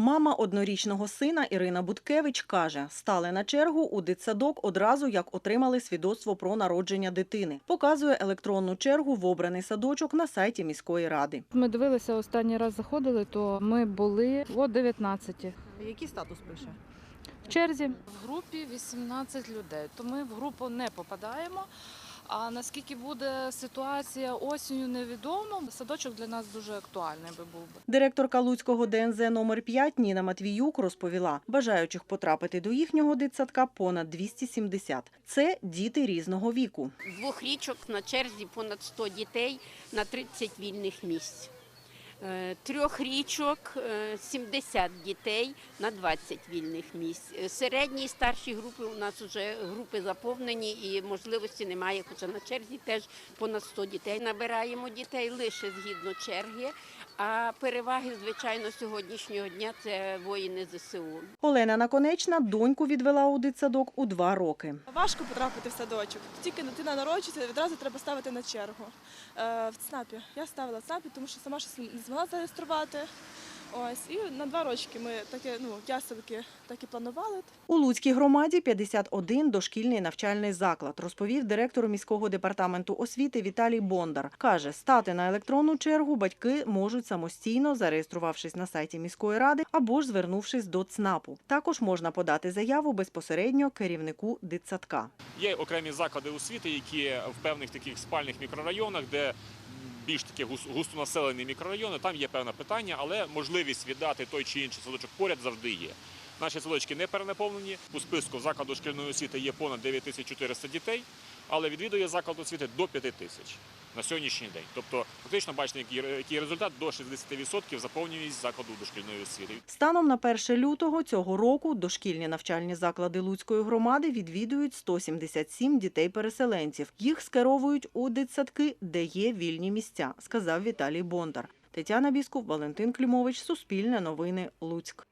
Мама однорічного сина Ірина Буткевич каже, стали на чергу у дитсадок одразу, як отримали свідоцтво про народження дитини. Показує електронну чергу в обраний садочок на сайті міської ради. Ми дивилися останній раз заходили, то ми були о 19 Який статус пише? в черзі. В групі 18 людей, то ми в групу не попадаємо. А наскільки буде ситуація осінню, невідомо. Садочок для нас дуже актуальний би був би. Директорка Луцького ДНЗ номер 5 Ніна Матвіюк розповіла, бажаючих потрапити до їхнього дитсадка понад 270. Це діти різного віку. Двох річок на черзі понад 100 дітей на 30 вільних місць. Е, Трьох річок е, 70 дітей на 20 вільних місць. Е, Середні і старші групи у нас вже групи заповнені і можливості немає, хоча на черзі теж понад 100 дітей. Набираємо дітей лише згідно черги, а переваги, звичайно, сьогоднішнього дня це воїни ЗСУ. Олена Наконечна доньку відвела у дитсадок у два роки. Важко потрапити в садочок. Тільки дитина народжується, відразу треба ставити на чергу. Е, в ЦНАПі. Я ставила в ЦНАПі, тому що сама щось не змогла зареєструвати. Ось, і на два рочки ми таке, ну, яселки так і планували. У Луцькій громаді 51 дошкільний навчальний заклад, розповів директор міського департаменту освіти Віталій Бондар. Каже, стати на електронну чергу батьки можуть самостійно, зареєструвавшись на сайті міської ради або ж звернувшись до ЦНАПу. Також можна подати заяву безпосередньо керівнику дитсадка. Є окремі заклади освіти, які в певних таких спальних мікрорайонах, де більш такі гус- густонаселені мікрорайони, там є певне питання, але можливість віддати той чи інший садочок поряд завжди є. Наші садочки не перенаповнені. У списку закладу шкільної освіти є понад 9400 дітей, але відвідує заклад освіти до 5 тисяч на сьогоднішній день. Тобто, фактично, бачите, який, результат до 60% заповнюваність закладу дошкільної освіти. Станом на 1 лютого цього року дошкільні навчальні заклади Луцької громади відвідують 177 дітей-переселенців. Їх скеровують у дитсадки, де є вільні місця, сказав Віталій Бондар. Тетяна Біскуп, Валентин Клімович, Суспільне новини, Луцьк.